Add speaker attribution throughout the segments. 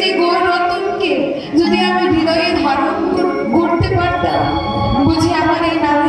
Speaker 1: যে গোল রতনকে যদি আমি হৃদয়ে ধারণ করতে পারতাম বুঝি আমার এই
Speaker 2: নামে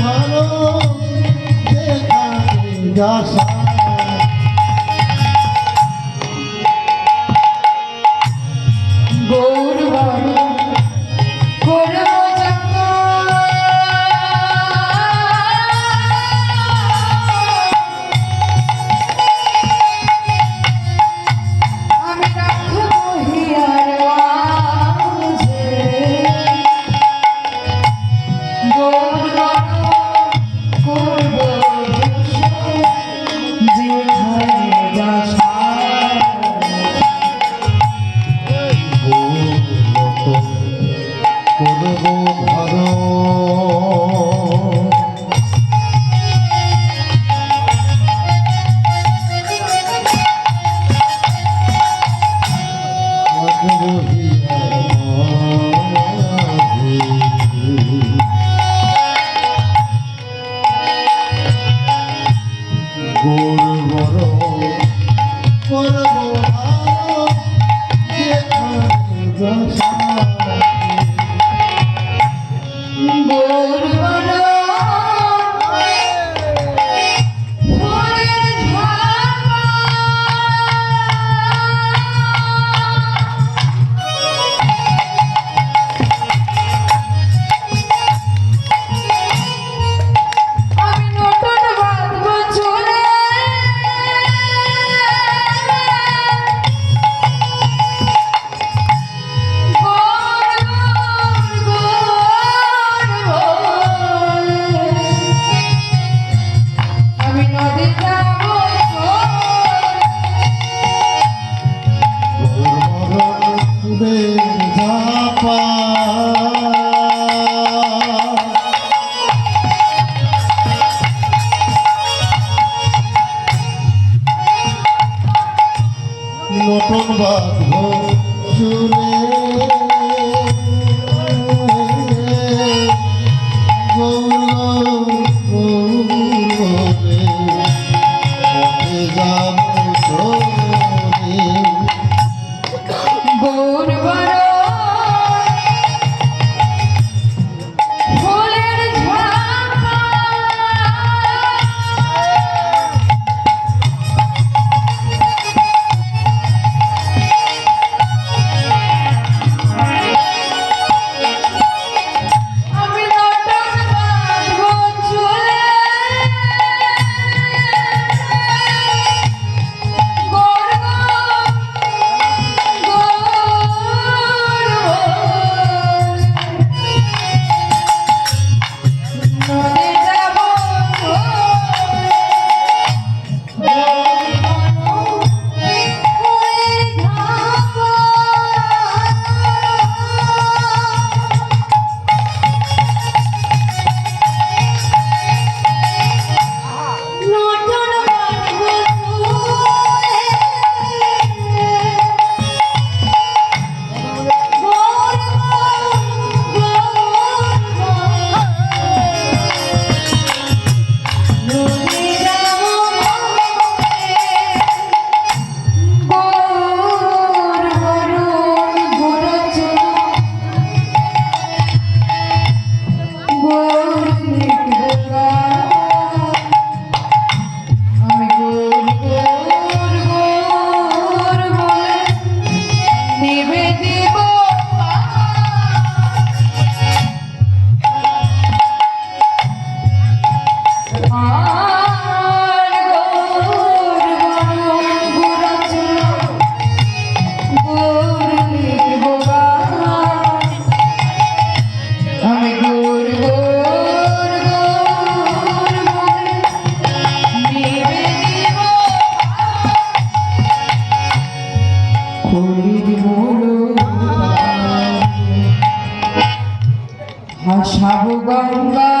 Speaker 2: ভালো যাসা।
Speaker 1: Thank you. আপন বাধ সাবু গঙ্গা